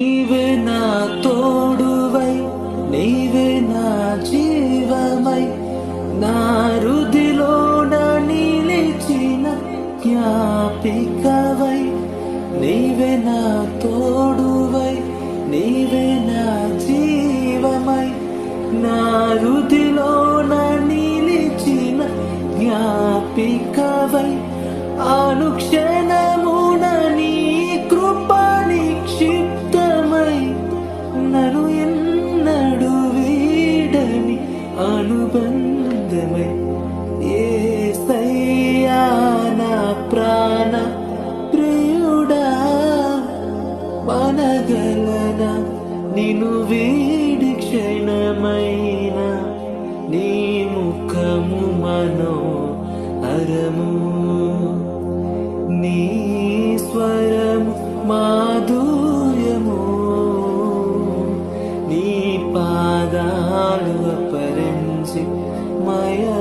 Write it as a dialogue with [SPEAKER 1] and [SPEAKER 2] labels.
[SPEAKER 1] నీవే నా తోడువై నీవే నా జీవమై నా రుదిలోన నిలిచిన జ్ఞాపికవై నీవే నా తోడువై నీవే నా జీవమై నా రుదిలోన నిలిచిన జ్ఞాపికవై అనుబంధమై. ఏ నా ప్రాణ ప్రియుడా మనగలన నిను వీడి క్షణమైన నీ ముఖము మనో అరము నీ స్వరము మాధుర్యము. నీ పాదాలు Mãe, Mãe